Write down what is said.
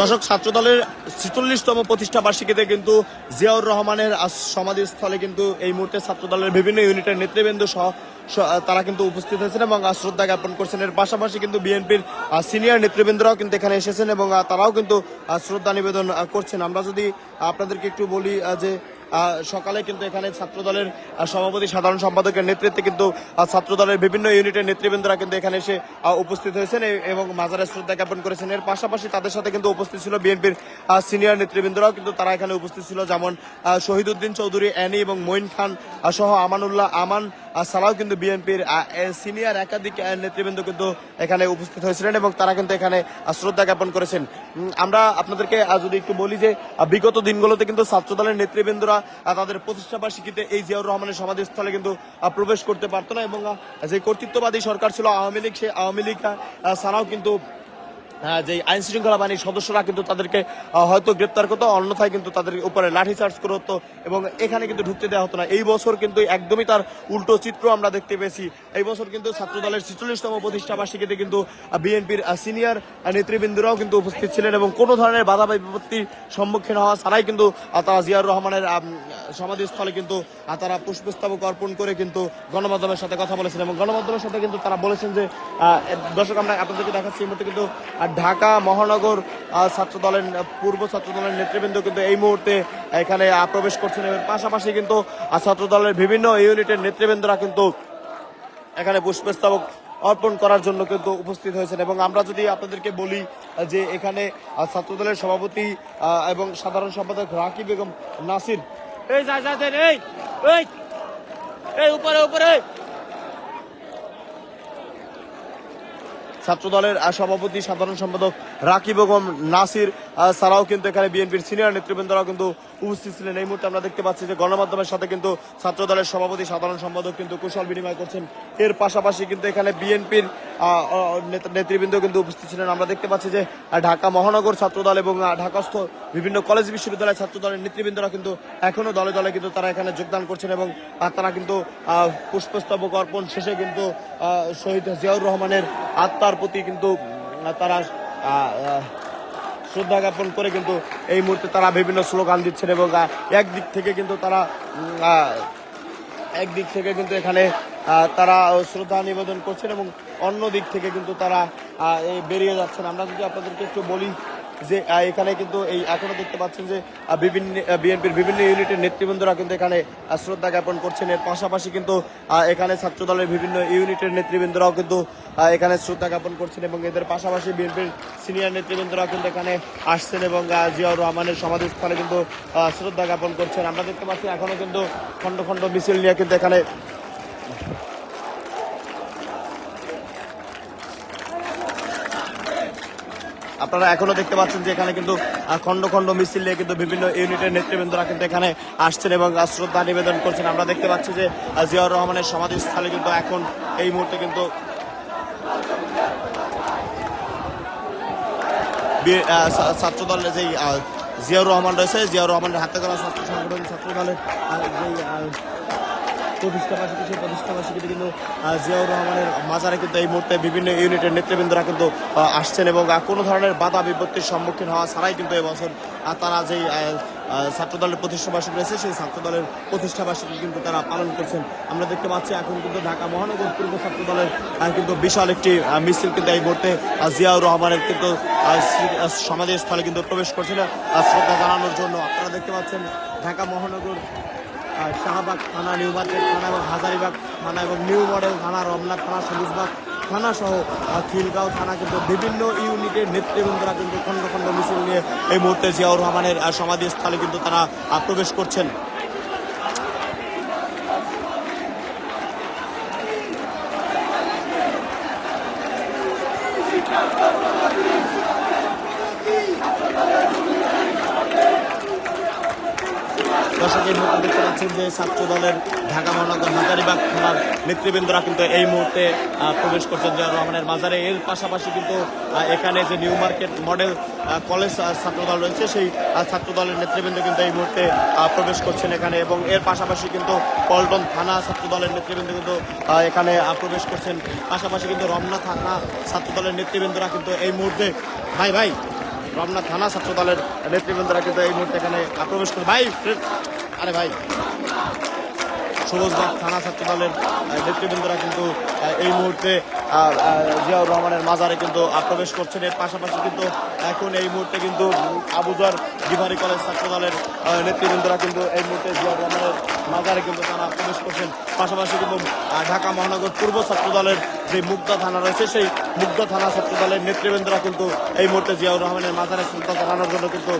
দর্শক ছাত্র দলের ছেচল্লিশতম প্রতিষ্ঠা বার্ষিকীতে কিন্তু জিয়াউর রহমানের সমাধিস্থলে কিন্তু এই মুহূর্তে ছাত্র দলের বিভিন্ন ইউনিটের নেতৃবৃন্দ সহ তারা কিন্তু উপস্থিত হয়েছেন এবং শ্রদ্ধা জ্ঞাপন করছেন। এর পাশাপাশি কিন্তু বিএনপির সিনিয়র নেতৃবৃন্দরাও কিন্তু এখানে এসেছেন এবং তারাও কিন্তু শ্রদ্ধা নিবেদন করছেন। আমরা যদি আপনাদেরকে একটু বলি যে সকালে কিন্তু এখানে ছাত্রদলের সভাপতি, সাধারণ সম্পাদকের নেতৃত্বে কিন্তু ছাত্রদলের ছাত্র দলের বিভিন্ন ইউনিটের নেতৃবৃন্দরা কিন্তু এখানে এসে উপস্থিত হয়েছেন এবং মাজারে শ্রদ্ধা জ্ঞাপন করেছেন। এর পাশাপাশি তাদের সাথে কিন্তু উপস্থিত ছিল বিএনপির সিনিয়র নেতৃবৃন্দরাও কিন্তু তারা এখানে উপস্থিত ছিল, যেমন শহীদ উদ্দিন চৌধুরী, অ্যানি এবং মঈন খান সহ আমানুল্লাহ, আমান আহ, ছাড়াও কিন্তু বিএনপির সিনিয়র একাধিক নেতৃবৃন্দ কিন্তু এখানে উপস্থিত হয়েছিলেন এবং তারা কিন্তু এখানে শ্রদ্ধা জ্ঞাপন করেছেন। আমরা আপনাদেরকে যদি একটু বলি যে বিগত দিনগুলোতে কিন্তু ছাত্র দলের নেতৃবৃন্দরা তাদের প্রতিষ্ঠা বার্ষিকীতে এই জিয়াউর রহমানের সমাধিস্থলে কিন্তু প্রবেশ করতে পারতো না এবং যে কর্তৃত্ববাদী সরকার ছিল আওয়ামী লীগ সেই আওয়ামী লীগ ছাড়াও কিন্তু যে আইন শৃঙ্খলা বাহিনীর সদস্যরা কিন্তু তাদেরকে হয়তো গ্রেপ্তার করতো, অন্যথায় কিন্তু তাদের উপরে লাঠি চার্জ করে হতো এবং এখানে কিন্তু ঢুকতে দেওয়া হতো না। এই বছর কিন্তু একদমই তার উল্টো চিত্র আমরা দেখতে পেয়েছি। এই বছর কিন্তু ছাত্র দলের ছিচল্লিশতম প্রতিষ্ঠা বার্ষিকীতে কিন্তু বিএনপির সিনিয়র নেতৃবৃন্দরাও কিন্তু উপস্থিত ছিলেন এবং কোনো ধরনের বাধা বা বিপত্তির সম্মুখীন হওয়া ছাড়াই কিন্তু তারা জিয়াউর রহমানের সমাধিস্থলে কিন্তু তারা পুষ্পস্তবক অর্পণ করে কিন্তু গণমাধ্যমের সাথে কথা বলেছেন এবং গণমাধ্যমের সাথে কিন্তু তারা বলেছেন যে দর্শক আমরা আপনাদেরকে দেখাচ্ছি, এই মুহূর্তে কিন্তু ঢাকা মহানগর ছাত্র দলের পূর্ব ছাত্র দলের নেতৃবৃন্দ কিন্তু এই মুহূর্তে এখানে প্রবেশ করছেন। এবং পাশাপাশি কিন্তু ছাত্র দলের বিভিন্ন ইউনিটের নেতৃবৃন্দরা কিন্তু এখানে পুষ্পস্তবক অর্পণ করার জন্য কিন্তু উপস্থিত হয়েছেন। এবং আমরা যদি আপনাদেরকে বলি যে এখানে ছাত্রদলের সভাপতি এবং সাধারণ সম্পাদক রাকিব বেগম নাসির। এই এই এই, উপরে উপরে ছাত্র দলের সভাপতি সাধারণ সম্পাদক রাকিব বেগম নাসির ছাড়াও কিন্তু এখানে বিএনপির সিনিয়র নেতৃবৃন্দরাও কিন্তু উপস্থিত ছিলেন। এই মুহূর্তে আমরা দেখতে পাচ্ছি যে গণমাধ্যমের সাথে কিন্তু ছাত্র দলের সভাপতি, সাধারণ সম্পাদক কিন্তু কুশল বিনিময় করছেন। এর পাশাপাশি কিন্তু এখানে বিএনপির নেতৃবৃন্দ কিন্তু উপস্থিত ছিলেন। আমরা দেখতে পাচ্ছি যে ঢাকা মহানগর ছাত্র দল এবং ঢাকাস্থ বিভিন্ন কলেজ বিশ্ববিদ্যালয়ের ছাত্র দলের নেতৃবৃন্দরা কিন্তু এখনও দলে দলে কিন্তু তারা এখানে যোগদান করছেন এবং তারা কিন্তু পুষ্পস্তবক অর্পণ শেষে কিন্তু শহীদ জিয়াউর রহমানের আত্মার প্রতি কিন্তু তারা শ্রদ্ধা জ্ঞাপন করে কিন্তু এই মুহূর্তে তারা বিভিন্ন স্লোগান দিচ্ছেন এবং একদিক থেকে কিন্তু তারা একদিক থেকে কিন্তু এখানে তারা শ্রদ্ধা নিবেদন করছেন এবং অন্য দিক থেকে কিন্তু তারা এই বেরিয়ে যাচ্ছেন। আমরা যদি আপনাদেরকে একটু বলি যে এখানে কিন্তু এই এখনও দেখতে পাচ্ছেন যে বিভিন্ন বিএনপির বিভিন্ন ইউনিটের নেতৃবৃন্দরা কিন্তু এখানে শ্রদ্ধা জ্ঞাপন করছেন। এর পাশাপাশি কিন্তু এখানে ছাত্র দলের বিভিন্ন ইউনিটের নেতৃবৃন্দরাও কিন্তু এখানে শ্রদ্ধা জ্ঞাপন করছেন এবং এদের পাশাপাশি বিএনপির সিনিয়র নেতৃবৃন্দরাও কিন্তু এখানে আসছেন এবং জিয়াউর রহমানের সমাধিস্থলে কিন্তু শ্রদ্ধা জ্ঞাপন করছেন। আমরা দেখতে পাচ্ছি এখনও কিন্তু খণ্ড খণ্ড মিছিল নিয়ে কিন্তু এখানে আপনারা এখনও দেখতে পাচ্ছেন যে এখানে কিন্তু খণ্ড খণ্ড মিছিল নিয়ে কিন্তু বিভিন্ন ইউনিটের নেতৃবৃন্দরা কিন্তু এখানে আসছেন এবং শ্রদ্ধা নিবেদন করছেন। আমরা দেখতে পাচ্ছি যে জিয়াউর রহমানের সমাধিস্থলে কিন্তু এখন এই মুহূর্তে কিন্তু বি- আহ, ছা- ছাত্র দলের যেই জিয়াউর রহমান রয়েছে জিয়াউর রহমানের হাতে ছাত্র সংগঠন ছাত্র দলের যেই প্রতিষ্ঠা বার্ষিকী কিন্তু জিয়াউর রহমানের মাজারে কিন্তু এই মুহূর্তে বিভিন্ন ইউনিটের নেতৃবৃন্দরা কিন্তু আসছেন এবং কোনো ধরনের বাধা বিপত্তির সম্মুখীন হওয়া ছাড়াই কিন্তু এবছর তারা যেই ছাত্র দলের প্রতিষ্ঠা বার্ষিকী রয়েছে সেই ছাত্র দলের বার্ষিকী কিন্তু তারা পালন করছেন। আমরা দেখতে পাচ্ছি এখন কিন্তু ঢাকা মহানগর পূর্ব ছাত্র দলের আহ, কিন্তু বিশাল একটি মিছিল কিন্তু এই মুহূর্তে জিয়াউর রহমানের কিন্তু সমাধিস্থলে কিন্তু প্রবেশ করছিল শ্রদ্ধা জানানোর জন্য আপনারা দেখতে পাচ্ছেন ঢাকা মহানগর শাহবাগ থানা, নিউ মার্কেট থানা এবং হাজারিবাগ থানা এবং নিউ মডেল থানা, রমনা থানা সবুজবাগ থানা সহ খিলগাঁও থানা কিন্তু বিভিন্ন ইউনিটের নেতৃবৃন্দরা কিন্তু খণ্ড খণ্ড মিছিল নিয়ে এই মুহূর্তে জিয়াউর রহমানের সমাধিস্থলে কিন্তু তারা প্রবেশ করছেন। দর্শক এই দেখতে পাচ্ছেন যে ছাত্র দলের ঢাকা মহানগর হাজারিবাগ থানার নেতৃবৃন্দরা কিন্তু এই মুহূর্তে প্রবেশ করছেন জিয়াউর রহমানের মাজারে এর পাশাপাশি কিন্তু এখানে যে নিউ মার্কেট মডেল কলেজ আহ, ছাত্র দল রয়েছে সেই ছাত্র দলের নেতৃবৃন্দ কিন্তু এই মুহূর্তে প্রবেশ করছেন এখানে এবং এর পাশাপাশি কিন্তু পল্টন থানা ছাত্র দলের নেতৃবৃন্দ কিন্তু এখানে প্রবেশ করছেন। পাশাপাশি কিন্তু রমনা থানা ছাত্র দলের নেতৃবৃন্দরা কিন্তু এই মুহূর্তে ভাই ভাই রমনা থানা ছাত্র দলের নেতৃবৃন্দরা কিন্তু এই মুহূর্তে এখানে আক্রমণ করে ভাই আরে ভাই। সবুজবাগ থানা ছাত্র দলের নেতৃবৃন্দরা কিন্তু এই মুহূর্তে জিয়াউর রহমানের মাজারে কিন্তু প্রবেশ করছেন। এর পাশাপাশি কিন্তু এখন এই মুহূর্তে কিন্তু আবুজার ডিভারি কলেজ ছাত্র দলের নেতৃবৃন্দরা কিন্তু এই মুহূর্তে জিয়াউর রহমানের মাজারে কিন্তু তারা প্রবেশ করছেন। পাশাপাশি কিন্তু ঢাকা মহানগর পূর্ব ছাত্র দলের যে মুগ্ধা থানা রয়েছে, সেই মুগ্ধা থানা ছাত্র দলের নেতৃবৃন্দরা কিন্তু এই মুহূর্তে জিয়াউর রহমানের মাজারে শ্রদ্ধা জানানোর জন্য কিন্তু